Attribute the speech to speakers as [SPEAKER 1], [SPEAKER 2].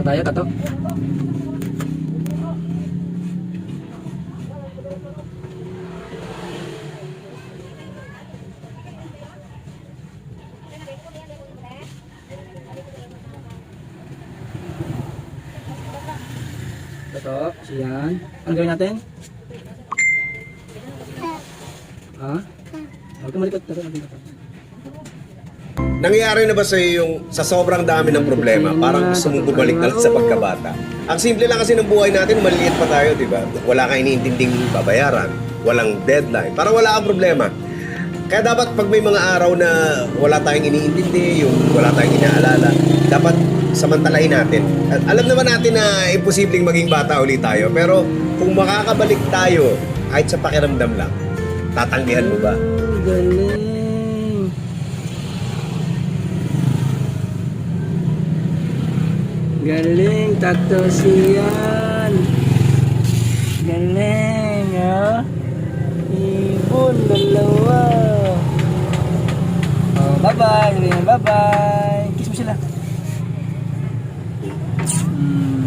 [SPEAKER 1] Tato tayo, tato. Tato, siyan. Ano gawin natin? Ha? Natin.
[SPEAKER 2] Nangyayari na ba sa yung sa sobrang dami ng problema, parang gusto mong bumalik na sa pagkabata? Ang simple lang kasi ng buhay natin, maliit pa tayo, di ba? Wala kang iniintinding babayaran, walang deadline, parang wala kang problema. Kaya dapat pag may mga araw na wala tayong iniintindi, yung wala tayong inaalala, dapat samantalahin natin. At alam naman natin na imposibleng maging bata ulit tayo, pero kung makakabalik tayo, kahit sa pakiramdam lang, tatanggihan mo ba?
[SPEAKER 1] Oh, galing. Galing, tato siyan. Galing, ha? Ibon, dalawa. Oh, bye-bye. Bye-bye. Kiss mo sila. Hmm.